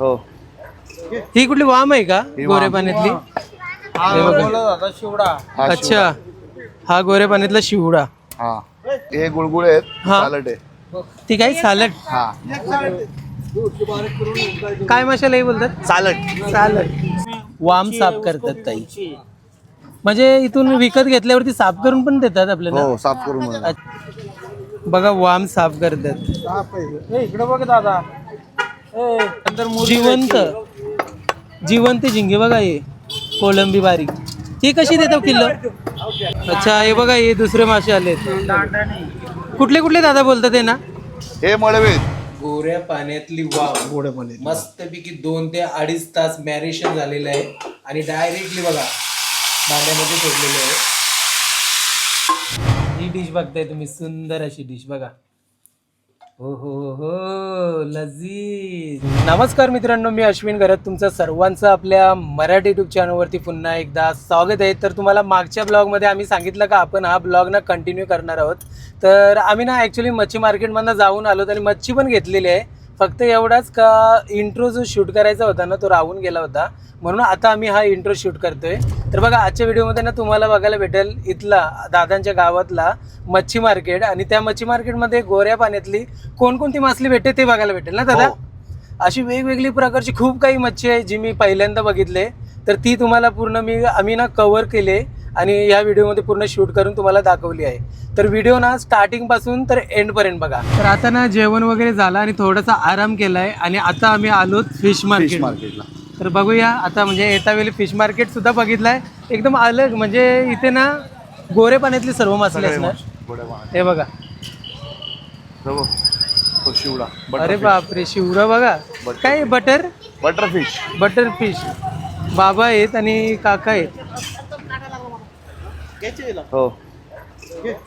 हो. ही कुठली वाम आहे का ही वाम. गोरे पाण्यातली हे बघा. हा अच्छा. हा गोरे पाण्यातला शिवडा. हा. हे गुळगुळे आहेत हा. सालट आहे. ती काय सालड हा. काय मशालाही बोलतात? सालट. सालड वाम साफ करतात ताई. म्हणजे इथून विकत घेतल्यावरती साफ करून पण देतात आपल्याला? हो साफ करून. बघा वाम साफ करतात. इकडे बघ दादा. जिवंत. जिवंत झिंगे बघा हे. कोलंबी बारीक. ही कशी देतो किलो अच्छा हे बघा हे दुसरे मासे आले. कुठले कुठले दादा बोलतात हे ना? हे मळवे गोऱ्या पाण्यातली वाव गोड्या पाण्यात मस्तपैकी दोन ते अडीच तास मॅरिनेशन झालेलं आहे. आणि डायरेक्टली बघा भांड्यामध्ये सोडलेलं आहे. ही डिश बघताय तुम्ही सुंदर अशी डिश बघा. हो हो हो लजीज. नमस्कार मित्रांनो मी अश्विन घरात तुमचं सर्वांचं आपल्या मराठी युट्यूब चॅनलवरती पुन्हा एकदा स्वागत आहे. तर तुम्हाला मागच्या ब्लॉगमध्ये आम्ही सांगितलं का आपण हा ब्लॉग ना कंटिन्यू करणार आहोत. तर आम्ही ना ॲक्च्युली मच्छी मार्केटमधनं जाऊन आलो आणि मच्छी पण घेतलेली आहे. फक्त एवढाच का इंट्रो जो शूट करायचा होता ना तो राहून गेला होता. म्हणून आता आम्ही हा इंट्रो शूट करतोय. तर बघा आजच्या व्हिडिओमध्ये ना तुम्हाला बघायला भेटेल इथला दादांच्या गावातला मच्छी मार्केट आणि त्या मच्छी मार्केटमध्ये गोऱ्या पाण्यातली कोणकोणती मासली भेटते ते बघायला भेटेल ना दादा? हो. अशी वेगवेगळी प्रकारची खूप काही मच्छी आहे जी मी पहिल्यांदा बघितले. तर ती तुम्हाला पूर्ण मी आम्ही ना कव्हर केले. आणि या व्हिडिओमध्ये पूर्ण शूट करून तुम्हाला दाखवली आहे. तर व्हिडिओ ना स्टार्टिंगपासून तर एंड पर्यंत बघा. तर आता ना जेवण वगैरे झालं आणि थोडासा आराम केलाय आणि आता आम्ही आलो फिश मार्केट मार्केटला तर बघूया आता म्हणजे येता वेळी फिश मार्केट सुद्धा बघितलंय. एकदम अलग म्हणजे इथे ना गोरे पाण्यातली सर्व असणार. मासे, पाण्यात. हे बघा. शिवडा अरे बापरे शिवरा बघा. काय butter butter fish butter fish बाबा आहेत आणि काका आहेत. हो.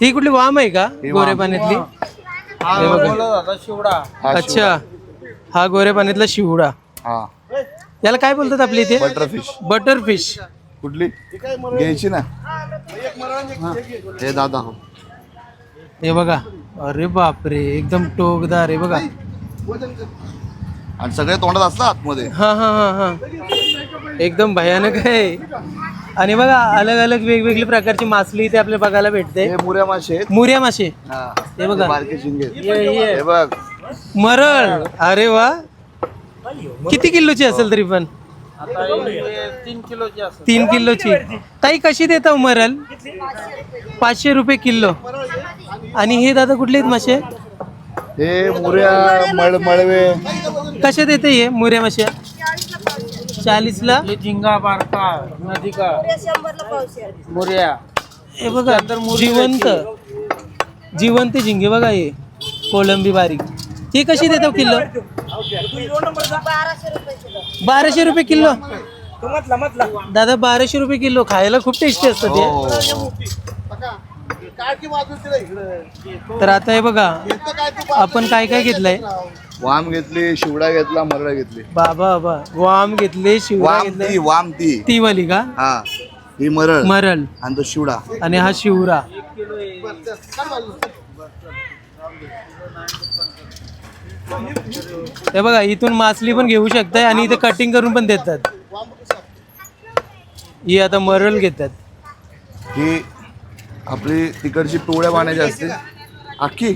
ही कुठली वाम आहे का गोरे. पाण्यातली? हे. बघा. शिवडा. हा अच्छा. हा गोरे पाण्यातला शिवडा. हा. याला काय बोलतात आपल्या इथे? बटर फिश बटर फिश कुठली घ्यायची ना. हे दादा हो. हे बघा. अरे बापरे एकदम टोकदार आहे बघा. आणि सगळे तोंडात असतात आतमध्ये. हा हा हा हा. एकदम भयानक आहे. आणि बघा अलग अलग वेगवेगळी प्रकारची मासली इथे आपल्याला बघायला भेटते. हे मुऱ्या मासे आहेत. मुर्या मासे. हा. हे बघा. बारके शिंगे आहेत. ये, ये. हे बघ. मरळ. अरे वा. किती किलोची असेल तरी पण? आता हे तीन किलोची असत तीन किलोची. ताई कशी देता मरल पाचशे रुपये किलो. आणि हे दादा कुठले आहेत मासे? हे मुऱ्या मळ मळवे. कशा देते हे मुऱ्या मासे? चाळीसला? हे झिंगा बारका नदी का मुर्या. हे बघा जिवंत. जिवंत झिंगे बघा हे कोलंबी बारीक. ती कशी देतो किलो? बाराशे रुपये किलो. दादा बाराशे रुपये किलो. खायला खूप टेस्टी असतं ते. हो. तर आता हे बघा आपण काय काय घेतलंय? वाम घेतली शिवडा घेतला मरडा घेतली. बाबा बाबा वाम घेतले वाम ती घेतले वाम ती. ती वाली का? हा ही मरळ. मरल आणि तो शिवडा. आणि हा शिवरा. हे बघा इथून मासली पण घेऊ शकताय आणि इथे कटिंग करून पण देतात. ही आता मरल घेतात. ही आपली तिकडची पिवळ्या पाण्याची असते. अख्खी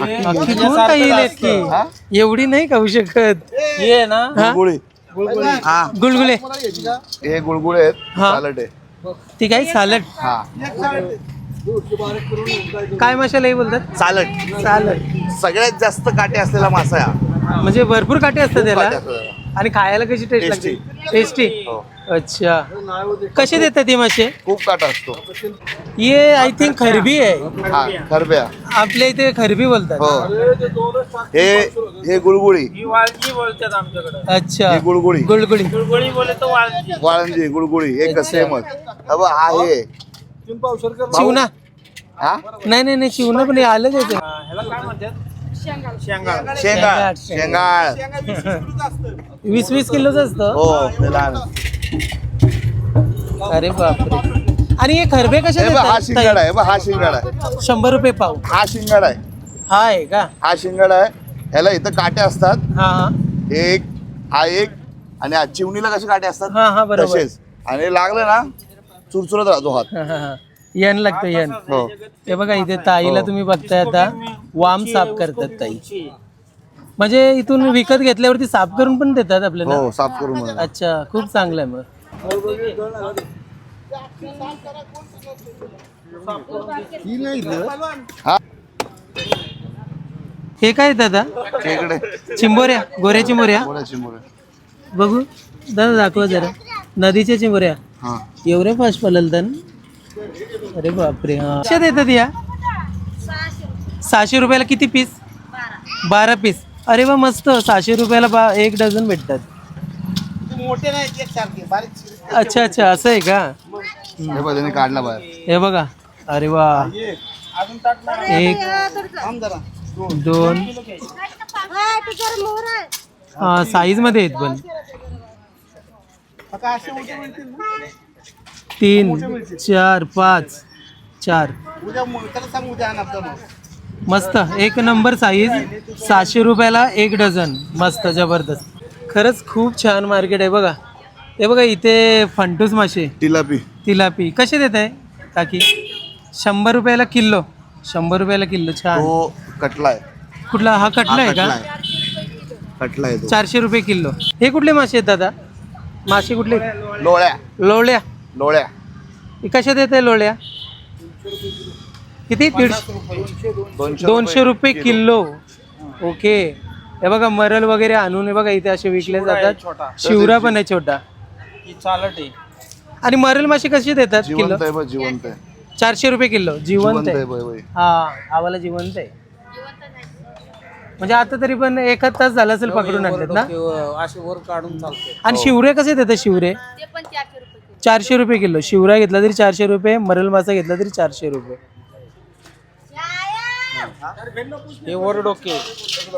अख्खी कोण काय येईल इतकी? हा? एवढी नाही खाऊ शकत. हे ना. हा? गुळगुळी. हा. गुलगुले हे गुळगुळे आहेत. हा. सालट आहे. ती काय? सालड हा. काय मशाला बोलतात? सालट. सालड सगळ्यात जास्त काटे असलेला मासा आहे हा. म्हणजे भरपूर काटे असतात खूप काटे त्याला असतात. त्याला. आणि खायला कशी टेस्ट लागते? Tasty. टेस्टी हो. अच्छा. कसे देतात ते मासे खूप काटा असतो. ये आय थिंक खरबी आहे. हा खरब्या. आपल्या इथे खरबी बोलतात. हो. हे हे गुळगुळी. ही वाळजी बोलतात आमच्याकडे. अच्छा. ही गुळगुळी. गुळगुळी. गुळगुळी बोले तर वाळजी वाळंजी गुळगुळी एक सेमच हा बघ, हा हे. शिवना हा? नाही नाही नाही शिवना पण हे आलंच आहे ते. ह्याला काय म्हणतात? शेंगाळ शेंगाळ शेंगाळ. शेंगाळ वीस वीस किलोच असतं. हो ते लहान. अरे बापरे. आणि हे खरबे कसे हे बघ, हा देतात शिंगाडा? आहे हे बघ, हा शिंगाडा आहे. शंभर रुपये पाव. हा शिंगाडा आहे. हा आहे का? हा शिंगाडा आहे. ह्याला इथं काटे असतात. हा हा. एक हा एक आणि आज चिवणीला कसे काटे असतात? हा हा बरोबर. तसेच. आणि लागलं ना चुरचुरत राहतो हात. हा, हा, हा. यन लागतं यन. हो हे बघा इथे ताईला तुम्ही बघताय आता. वाम साफ करतात ताई. म्हणजे इथून विकत घेतल्यावरती साफ करून पण देतात आपल्याला? हो साफ करून बघा. अच्छा खूप चांगलं आहे मग. हा हे काय दादा? चिंबोऱ्या गोऱ्या चिंबोऱ्या? चिमुरे बघू दादा दाखवा जरा. नदीच्या चिंबोऱ्या. हा. एवढ्या फास्ट पललतन अरे बापरे हा. कशात येतात या सहाशे रुपयाला किती पीस बारा पीस अरे वा मस्त. सहाशे रुपयाला बा एक डझन भेटतात. अच्छा अच्छा असं आहे का? हे बघ त्याने काढला बाहेर हे बघा. अरे वा. एक दोन. हा साईजमध्ये आहेत पण. तीन चार पाच चार. मस्त. एक नंबर साईज. सहाशे रुपयाला एक डझन. मस्त जबरदस्त. खरंच खूप छान मार्केट आहे बघा. हे बघा इथे फंटूस मासे. टिलापी तिलापी. कसे देत आहे काकी? शंभर रुपयाला किलो. शंभर रुपयाला किलो. छान. तो कटला आहे. कुठला? हा कटला हा आहे कटला का आहे. कटला आहे तो. चारशे रुपये किलो. हे कुठले मासे आहेत दादा? मासे कुठले? लोळ्या. लोळ्या. लोळ्या. हे कशा देत आहे लोळ्या? किती? दीडशे दोनशे दोनशे रुपये. किलो. ओके. हे बघा मरल वगैरे आणून हे बघा इथे असे विकले जातात. शिवरा पण आहे छोटा. आणि मरल मासे कसे देतात किलो? जिवंत आहे बघ जिवंत आहे. चारशे रुपये किलो. जिवंत जिवंत आहे. आहे बघ बघ. हा आवाला जिवंत आहे. म्हणजे आता तरी पण एखाद तास झाला असेल पकडून आणतात ना? असे वर काढून चालते आणि शिवरे कसे देतात शिवरे? चारशे रुपये किलो. शिवरा घेतला तरी चारशे रुपये मरल मासा घेतला तरी चारशे रुपये. हे वर डोके.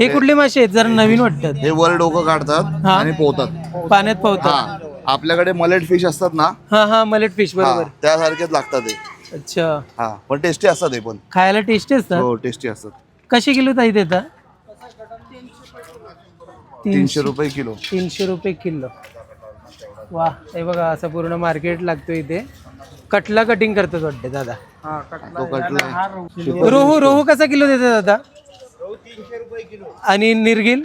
हे कुठले मासे आहेत? जरा नवीन वाटतात. हे वर डोकं काढतात हा. आणि पोहतात. पाण्यात पावतात हा. आपल्याकडे मलेट फिश असतात ना? हा हा मलेट फिश हा. बरोबर. त्यासारखेच लागतात ते अच्छा. हा. पण टेस्टी असतात हे पण. खायला टेस्टी असतात? हो टेस्टी असतात. कसे किलो ताई देता तीनशे रुपये किलो. तीनशे रुपये किलो. वा हे बघा असं पूर्ण मार्केट लागतो इथे. कटला कटिंग करतात वाटते दादा. तो कटला. रोहू रोहू कसा किलो देतात दादा? आणि निर्गिल?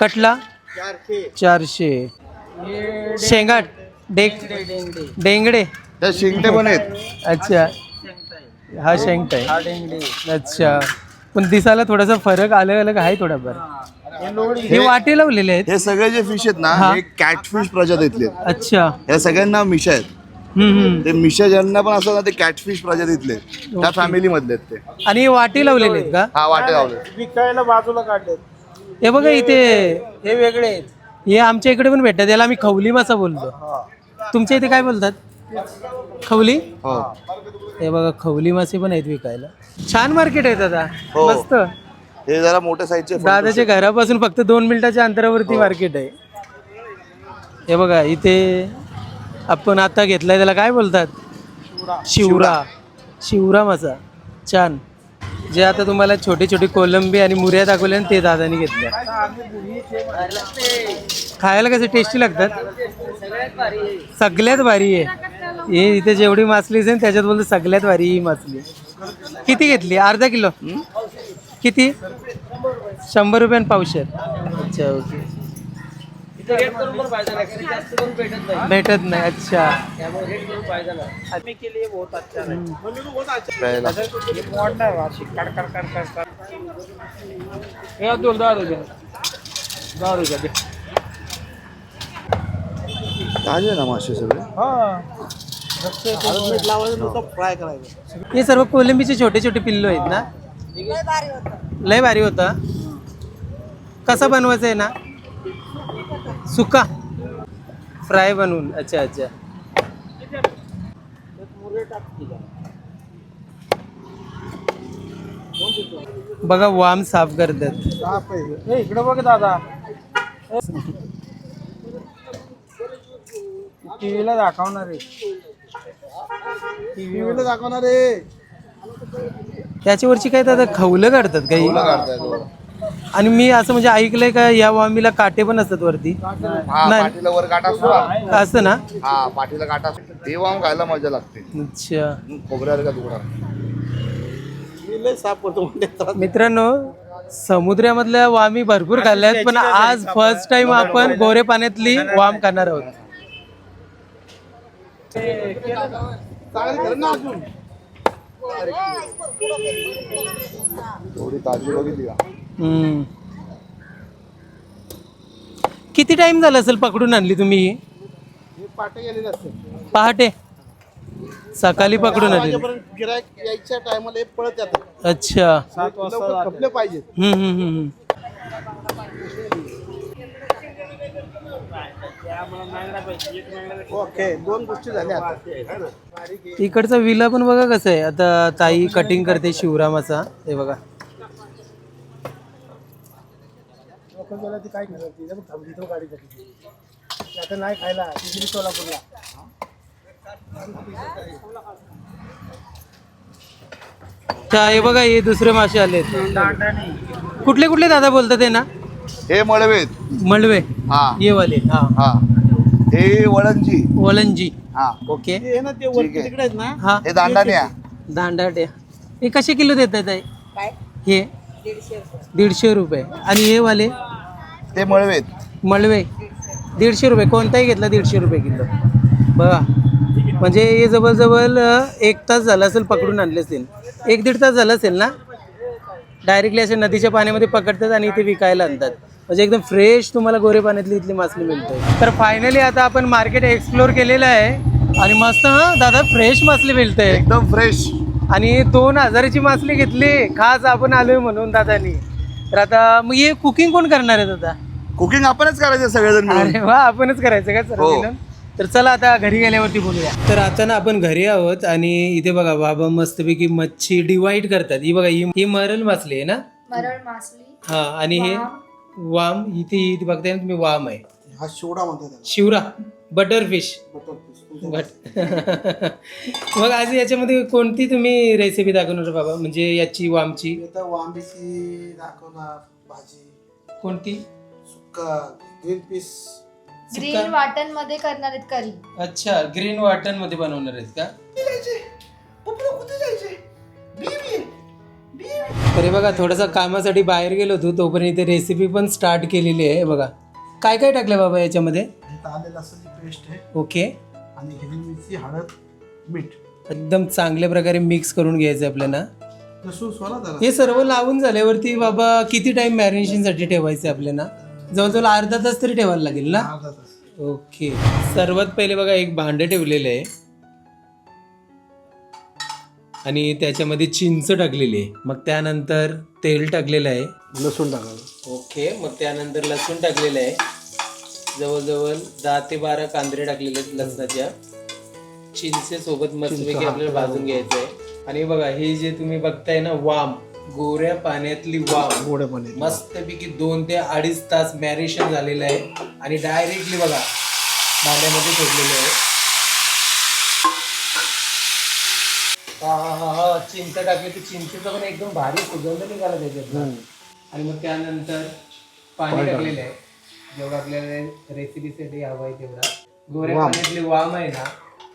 कटला? चारशे. शेंगाट? डेक डेंगडे त्या शिंगटे पण आहेत. अच्छा. हा शेंगट आहे. अच्छा. पण दिसायला थोडासा फरक अलग अलग आहे थोडाफार. हे वाटे लावलेले आहेत? हे सगळे जे फिश आहेत ना हा. हे कॅटफिश प्रजातीतले आहेत. अच्छा. या सगळ्यांना मिशा आहेत. हम्म, हम्म. ते मिशा ज्यांना पण असतात ना ते कॅटफिश प्रजातीतले आहेत. त्या फॅमिली मधले आहेत ते. आणि हे वाटे लावलेले आहेत का? हा वाटे लावले विकायला बाजूला काढले हे बघा इथे हे वेगळे आहेत. हे आमच्या इकडे पण भेटतात. याला आम्ही खवली मासा बोलतो. तुमच्या इथे काय बोलतात? खवली? हो. हे बघा खवली मासे पण आहेत विकायला. छान मार्केट आहे दादा हो. मस्त. हे जरा मोठ्या साईजचे दादाच्या घरापासून फक्त दोन मिनिटाच्या अंतरावरती मार्केट आहे. हे बघा इथे आपण आता घेतलाय त्याला काय बोलतात? शिवरा. शिवरा मासा. छान. जे आता तुम्हाला छोटी छोटी कोलंबी आणि मुऱ्या दाखवल्या ते दादानी घेतल्या. खायला कसे टेस्टी लागतात? सगळ्यात भारी आहे. हे इथे जेवढी मासली असेल त्याच्यात बोलतो सगळ्यात भारी ही मासली. किती घेतली? अर्धा किलो? किती? शंभर रुपयान पावशेर. अच्छा ओके. भेटत नाही अच्छा. हे दोन दहा रुपये दहा रुपये ताजे ना मासे सगळे? फ्राय करायचं. हे सर्व कोलंबीचे छोटे छोटे पिल्लू आहेत ना? लय भारी होता. कसा बनवायचा आहे ना? सुका. फ्राय बनवून. अच्छा अच्छा. बघा वाम साफ करतात. हे इकडे बघ दादा. टीव्हीला दाखवणार आहे. टीव्हीला दाखवणार आहे. त्याच्यावरची काय दादा खवलं काढतात काही? काढतायत आणि मी असं म्हणजे ऐकलंय का या वामीला काटे पण असतात वरती? हा नाही. पाठीला वर काटा असतो ना. असं ना? हा पाठीला काटा असतो. ते वाम खायला मजा लागते. अच्छा. खोबऱ्यासारखा तुकडा. मित्रांनो समुद्रामधल्या वामी भरपूर खाल्ल्यात पण आज फर्स्ट टाइम आपण गोरे पाण्यातली वाम खाणार आहोत. थोडी ताजी बघितली का? हम्म. किती टाइम झाला असेल पकडून आणली तुम्ही ही? पहाटे सकाळी पकडून आणली. गिरायक यायच्या टायमाला पळत येतात अच्छा. सात वाजता कपडे पाहिजेत हम्म, हम्म, हम्म, हम्म. ओके दोन गोष्टी झाल्या आता. इकडचा विला पण बघा कसं आहे. आता ताई कटिंग करते शिवरामाचा. हे बघा. काय आता नाही खायला सोलापूरला हे बघा हे दुसरे मासे आले कुठले कुठले दादा बोलतात ते ना? हे मळवेत मळवे. हा. ये वाले हा. हा. हे वळणजी. वलंजी हा. ओके. हे ना ते वरती तिकडे आहेत ना? हा. हे दांडान्या दांडाट्या हे कसे किलो देतात आहे काय? हे? दीडशे रुपये. दीडशे रुपये. आणि हे वाले ते मळवेत मळवे. दीडशे रुपये. कोणताही घेतला दीडशे रुपये किलो. बघा. म्हणजे हे जवळजवळ अ, एक तास झाला असेल पकडून आणले असेल. एक दीड तास झाला असेल ना? डायरेक्टली असे नदीच्या पाण्यामध्ये पकडतात आणि इथे विकायला आणतात. म्हणजे एकदम फ्रेश तुम्हाला गोरे पाण्यातली इथली मासली मिळते. तर फायनली आता आपण मार्केट एक्सप्लोर केलेलं आहे. आणि मस्त हा दादा फ्रेश मासली मिळते. एकदम फ्रेश आणि दोन हजाराची मासली घेतली. खास आपण आलोय म्हणून दादानी. तर आता मग हे कुकिंग कोण करणार आहे दादा? कुकिंग आपणच करायचं सगळेजण मिळून. अरे वा आपणच करायचं का हो. मिळून? तर चला आता घरी गेल्यावरती बोलूया. तर आता ना आपण घरी आहोत आणि इथे बघा बाबा मस्तपैकी मच्छी डिवाइड करतात. ही बघा ही ही मरल मासली आहे ना? मरळ मासली. हा आणि हे वाम. इथे इथे बघताय ना तुम्ही वाम आहे. हा शिवडा म्हणतात त्याला. शिवरा butter fish butter fish but मग आज याच्यामध्ये कोणती तुम्ही रेसिपी दाखवणार बाबा? म्हणजे याची वामची? आता वांबीची दाखवणार भाजी. कोणती? सुक्का ग्रीन पीस ग्रीन वाटणमध्ये करणार आहेत करी. अच्छा ग्रीन वाटणमध्ये बनवणार आहेत का? तरी बघा थोडासा कामासाठी बाहेर गेलो होतो तोपर्यंत इथे रेसिपी पण स्टार्ट केलेली आहे. बघा. काय काय टाकलं बाबा याच्यामध्ये? इथं पेस्ट आहे. ओके. आणि हिरवी मिरची हळद मीठ. एकदम चांगल्या प्रकारे मिक्स करून घ्यायचं आपल्याला. लसूण सोला त्याला हे सर्व लावून झाल्यावरती बाबा किती टाइम मॅरिनेशनसाठी ठेवायचं आपल्याला? जवळजवळ अर्धा तास तरी ठेवायला लागेल ना? अर्धा तास. ओके. सर्वात पहिले बघा एक भांडं ठेवलेलं आहे. आणि त्याच्यामध्ये चिंच टाकलेली आहे. मग त्यानंतर तेल टाकलेलं आहे. लसूण टाकायचं. ओके. मग त्यानंतर लसूण टाकलेलं आहे. जवळजवळ दहा ते बारा कांदरे टाकलेले आहेत लसणाच्या चिंचे सोबत मस्तपैकी आपल्याला भाजून घ्यायचं आहे. आणि बघा हे जे तुम्ही बघताय ना वाम. गोऱ्या पाण्यातली वाम गोड्या पाणी मस्तपैकी दोन ते अडीच तास मॅरिनेशन झालेलं आहे. आणि डायरेक्टली बघा भांड्यामध्ये ठेवलेलं आहे. हा हा हा हा चिंच टाकली तर चिंचेचा पण एकदम भारी सुगंध निघाला त्याच्यात. आणि मग त्यानंतर पाणी टाकलेलं आहे. जेवढं आपल्याला रेसिपीसाठी हवं आहे तेवढा. गोऱ्या पाण्यातली वाम आहे ना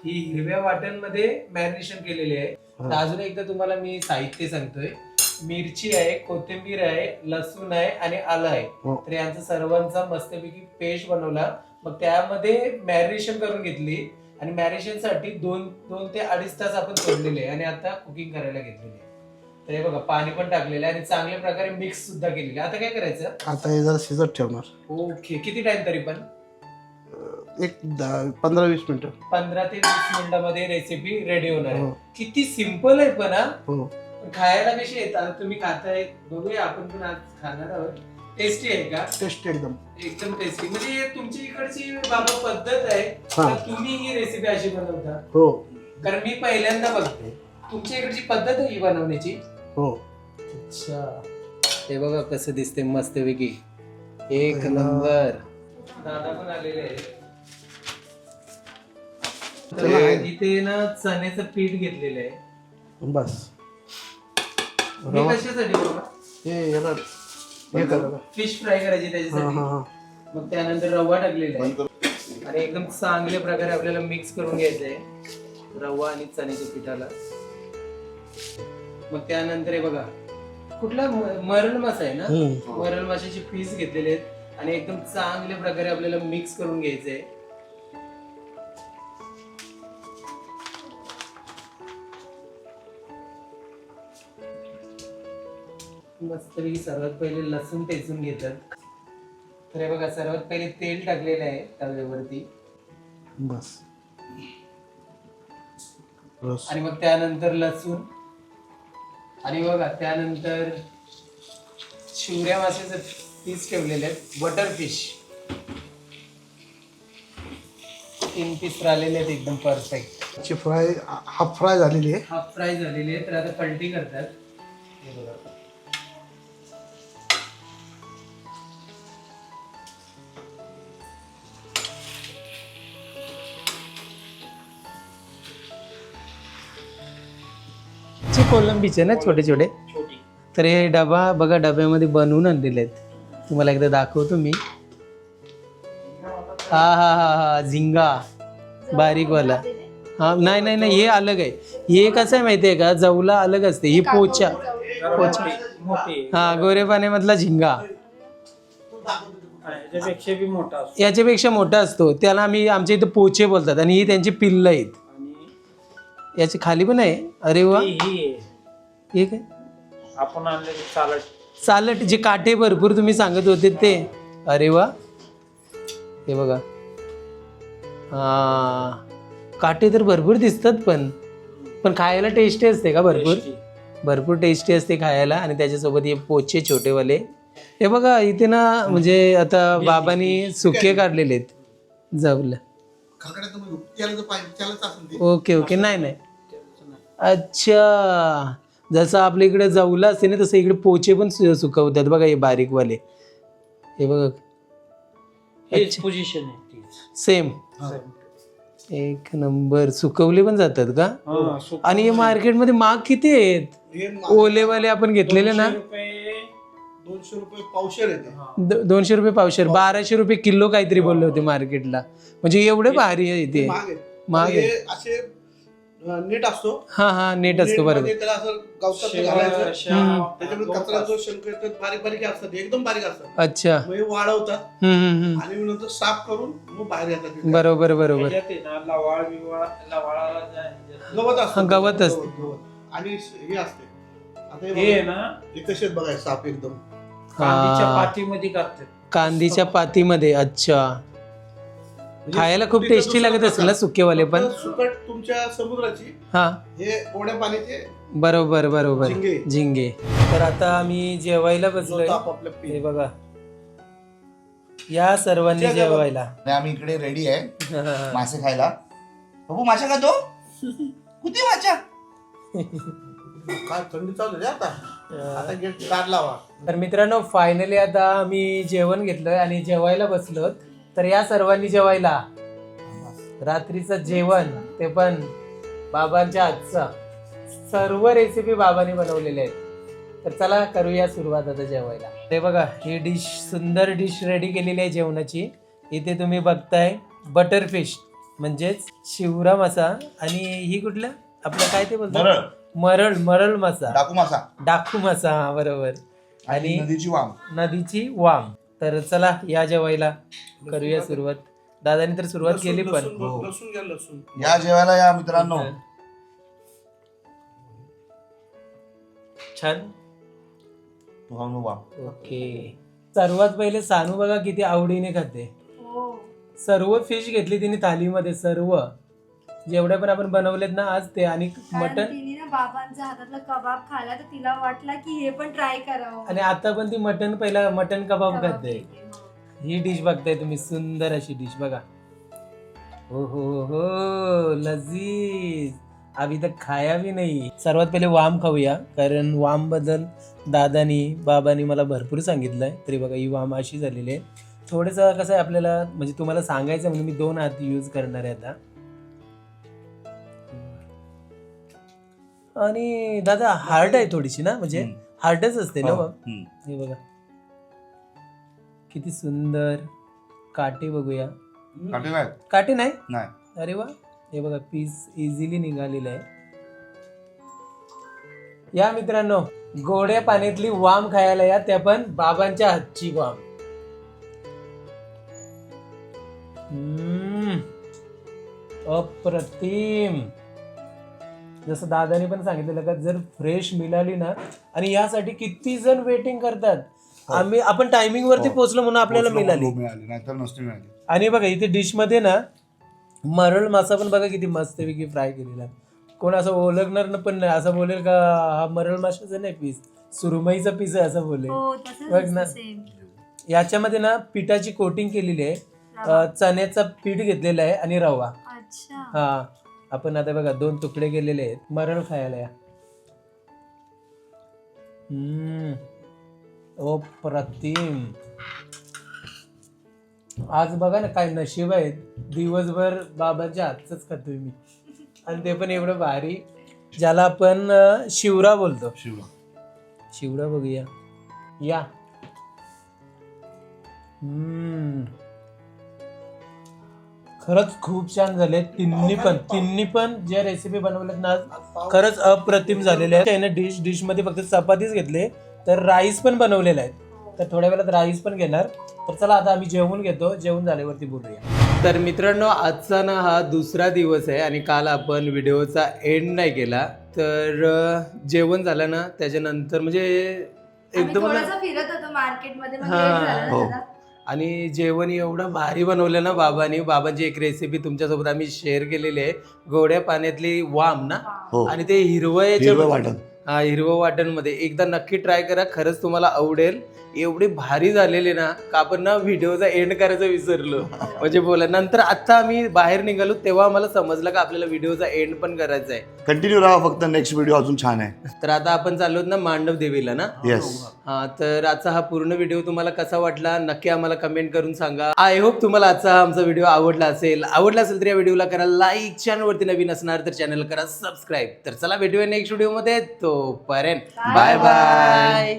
ही हिरव्या वाट्यांमध्ये मॅरिनेशन केलेली आहे. तर अजून एकदा तुम्हाला मी साहित्य सांगतोय. मिरची आहे कोथिंबीर आहे लसूण आहे आणि आलं आहे. हो. तर यांचा सर्वांचा मस्तपैकी पेस्ट बनवला. मग त्यामध्ये मॅरिनेशन करून घेतली आणि मॅरिनेशनसाठी दोन दोन ते अडीच तास आपण सोडलेले आणि आता कुकिंग करायला घेतलेले. तर हे बघा पाणी पण टाकलेलं आहे आणि चांगल्या प्रकारे मिक्स सुद्धा केलेले आता काय करायचं? आता हे जरा शिजत ठेवणार. ओके किती टाइम तरी पण? एक दहा पंधरा वीस मिनिटं. पंधरा ते वीस मिनिटामध्ये रेसिपी रेडी होणार आहे. हो. किती सिंपल आहे पण हा. हो. पण खायला कशी येतात तुम्ही खाताय बघूया आपण पण आज खाणार आहोत. टेस्टी आहे का? टेस्ट एकदम. एकदम टेस्टी म्हणजे तुमची इकडची बाबा पद्धत आहे. हा. तर तुम्ही ही रेसिपी अशी बनवता. हो. कारण मी पहिल्यांदा बघते. तुमच्या इकडची पद्धत आहे ही बनवण्याची. हो. अच्छा. हे बघा कसं दिसते मस्त वेगळी एक नंबर. दादा पण आलेले आहेत. तर इथे ना चण्याचं पीठ घेतलेलं आहे. बस. हे. कशासाठी बाबा हे याला हे करा. फिश फ्राय करायची हा त्याच्यासाठी. हा हा मग त्यानंतर रवा टाकलेला आहे. आणि एकदम चांगल्या प्रकारे आपल्याला मिक्स करून घ्यायचं आहे. रवा आणि चण्याच्या पिठाला. मग त्यानंतर हे बघा. कुठला म- मरण मासा आहे ना? हम्म. मरण माशाचे पीस घेतलेले आहेत. आणि एकदम चांगल्या प्रकारे आपल्याला मिक्स करून घ्यायचंय मस्तपैकी सर्वात पहिले लसूण टेचून घेतात. तर हे बघा सर्वात पहिले तेल टाकलेलं आहे तव्यावरती. बस. रस आणि मग त्यानंतर लसूण. आणि बघा त्यानंतर शिवऱ्या माशाचे पीस ठेवलेले आहेत. Butter fish. तीन पीस राहिलेले आहेत एकदम परफेक्ट ची फ्राय हाफ फ्राय झालेली आहे. हाफ फ्राय झालेले आहेत तर आता पलटी करतात. हे बघा. कोलंबीचे ना छोटे छोटे? तर हे डबा बघा डब्यामध्ये बनवून आणलेले आहेत. तुम्हाला एकदा दाखवतो मी. हा हा हा हा झिंगा. बारीकवाला हा नाही नाही नाही हे अलग आहे. हे कसं आहे माहिती आहे का? जवला अलग असते. ही पोचा. पोचा. मोठे हा गोरे पाण्यामधला झिंगा याच्यापेक्षा मोठा असतो. याच्यापेक्षा मोठा असतो. त्याला आम्ही आमच्या इथे पोचे बोलतात आणि ही त्यांची पिल्ल आहेत. याची खाली पण आहे. अरे वा. ही ही आहे. हे काय? आपण आणलेली चालत चालट जे काठे भरपूर तुम्ही सांगत होते ते. अरे वा. हे बघा. हा काटे तर भरपूर दिसतात पण पण खायला टेस्टी असते का भरपूर? भरपूर टेस्टी असते खायला आणि त्याच्यासोबत हे पोचे छोटेवाले. हे बघा इथे ना म्हणजे आता बाबांनी सुके काढलेले आहेत. जवलं ओके ओके. नाही नाही. अच्छा. जसं आपल्या इकडे जवलं असते ना तसं इकडे पोचे पण सु- सुकवतात बघा हे बारीकवाले. हे बघा. हेच पोझिशन आहे ती. सेम एक नंबर. सुकवले पण जातात का? हा, आणि हे मार्केटमध्ये माग किती आहेत? ओलेवाले आपण घेतलेले ना? रुपये दोनशे रुपये पावशेर येते. द- दोनशे रुपये पावशेर. बाराशे रुपये किलो काहीतरी बोलले होते मार्केटला. म्हणजे एवढे भारी आहे इथे महाग आहे. असे नेट असतो. हा हा नेट असतो बरोबर. त्याला असं गवतात घालायचं. त्याच्यामध्ये कचरा जो शंख येतात बारीक बारीक असतात एकदम बारीक असतात. अच्छा. मग हे वाढवतात हम्म हम्म हम्म. आणि मग नंतर साफ करून मग बाहेर येतात. बरोबर बरोबर. लवाळ बिवाळ लवाळाला गवत हा, असतं. गवत असतं. गवत. आणि हे असते. आता हे हे आहे बघा, ना हे कसे बघाय साप एकदम. कांदीच्या हा. पातीमध्ये कांदीच्या पातीमध्ये अच्छा. खायला खूप टेस्टी लागत असेल ना सुकेवाले पण? सुकट तुमच्या समुद्राची हा. हे ओढ्या पाण्याचे बरोबर बरोबर. झिंगे. झिंगे. तर आता आम्ही जेवायला बसलोय. ताप आपल्या हे पी- बघा. या सर्वांनी जेवा, जेवा. जेवायला. आणि आम्ही इकडे रेडी आहे. मासे खायला. बाबू माशा खातो? कुठे माशा? काय थंडी चालू आहे आता? आता गेट दार लावा. तर मित्रांनो फायनली आता आम्ही जेवण घेतलंय आणि जेवायला बसलो तर या सर्वांनी जेवायला. रात्रीचं जेवण ते पण बाबांच्या हातचा सर्व रेसिपी बाबांनी बनवलेल्या आहेत. तर चला करूया सुरुवात आता जेवायला. ते बघा ही डिश सुंदर डिश रेडी केलेली आहे जेवणाची. इथे तुम्ही बघताय बटर फिश म्हणजेच शिवरा मासा. आणि ही कुठलं? आपलं काय ते बोलतात? मरळ मरळ मासा. डाकू मासा. डाकू मासा हा, बरोबर. आणि आणि नदीची वाम. नदीची वाम. तर चला या जेवायला करूया सुरुवात. दादानी तर सुरुवात केली पण. लसूण हो. लसूण घ्या लसूण. या जेवायला या मित्रांनो. छान. तू वाम ओके. सर्वात पहिले सानू बघा किती आवडीने खाते. हो. सर्व फिश घेतली तिने थालीमध्ये सर्व. जेवढ्या पण आपण बनवलेत ना आज ते आणि कारण मटन तिने ना बाबांचा हातातला कबाब खाला तर तिला वाटला की हे पण ट्राय करावं. आणि आता पण ती मटन पहिला मटन कबाब कबाब खाते. हो. ही डिश बघताय तुम्ही सुंदर अशी डिश बघा. हो हो हो हो लजीज. अभी तक खाया भी नाही. सर्वात पहिले वाम खाऊया कारण वामबद्दल दादानी बाबांनी मला भरपूर सांगितलंय. तरी बघा ही वाम अशी झालेली आहे. थोडंसं कसं आहे आपल्याला म्हणजे तुम्हाला सांगायचं म्हणून मी दोन हात यूज करणार आहे आता. आणि दादा हार्ड आहे थोडीशी ना? म्हणजे हम्म. हार्डच असते ना हो. मग? हम्म. हे बघा. किती सुंदर काटे बघूया. काटे काय काटे नाही? नाही. अरे वा. हे बघा पीस इझिली निघालेलं आहे. या मित्रांनो गोड्या पाण्यातली वाम खायला या. त्या पण बाबांच्या हातची वाम. हम्म. अप्रतिम. जसं दादाने पण सांगितलेलं का जर फ्रेश मिळाली ना आणि यासाठी किती जण वेटिंग करतात? आम्ही आपण टायमिंग वरती हो. पोहोचलो म्हणून आपल्याला मिळाली. म्हणून मिळाली नाहीतर नसती मिळाली. आणि बघा इथे डिशमध्ये ना मरळ मासा पण बघा किती मस्तपैकी फ्राय केलेला. आहे. कोण असं ओळखणार न पण नाही असं बोलेल का हा मरळ माशाचा नाही पीस सुरमईचा पीस आहे असं बोलेल. हो बघ ना. याच्यामध्ये ना पिठाची कोटिंग केलेली आहे. अं, चण्याचा पीठ घेतलेला आहे आणि रवा. अच्छा. हा. आपण आता बघा दोन तुकडे केलेले आहेत. मरळ खायला या. हम्म. ओ प्रतिम. आज बघा ना काय नशीब आहेत. दिवसभर बाबांच्या हातच खातोय मी. आणि ते पण एवढं भारी. ज्याला आपण शिवरा बोलतो. शिवा शिवरा बघूया. या. हम्म. खरंच खूप छान झाले. तिन्ही पण तिन्ही पण ज्या रेसिपी बनवल्यात ना खरंच अप्रतिम झालेले आहेत. त्याने डिश डिशमध्ये फक्त चपातीच घेतले तर राईस पण बनवलेला आहे तर थोड्या वेळात राईस पण घेणार. तर चला आता आम्ही जेवून घेतो. जेवण झाल्यावरती बोलूया. तर मित्रांनो आजचा ना हा दुसरा दिवस आहे आणि काल आपण व्हिडिओचा एंड नाही केला. तर जेवण झालं ना त्याच्यानंतर म्हणजे एकदम फिरत होतो मार्केटमध्ये आणि जेवण एवढं भारी बनवलं ना बाबांनी. बाबांची एक रेसिपी तुमच्यासोबत आम्ही शेअर केलेली आहे. गोड्या पाण्यातली वाम ना? हो. आणि ते हिरवं हिरवं वाटण. हा हिरवं वाटणमध्ये एकदा नक्की ट्राय करा. खरंच तुम्हाला आवडेल. एवढे भारी झालेले ना का आपण ना व्हिडिओचा एंड करायचं विसरलो. म्हणजे बोला नंतर आता आम्ही बाहेर निघालो तेव्हा आम्हाला समजलं का आपल्याला व्हिडिओचा एंड पण करायचा आहे. कंटिन्यू राहा फक्त नेक्स्ट व्हिडिओ अजून छान आहे. तर आता आपण चाललो ना मांडव देवीला ना? येस हा तर आजचा हा पूर्ण व्हिडिओ तुम्हाला कसा वाटला नक्की आम्हाला कमेंट करून सांगा. आय होप तुम्हाला आजचा हा आमचा व्हिडिओ आवडला असेल. आवडला असेल तर या व्हिडिओला करा लाईक चॅनलवरती नवीन असणार तर चॅनल करा सबस्क्राईब तर चला भेटूया नेक्स्ट व्हिडिओमध्ये तोपर्यंत बाय बाय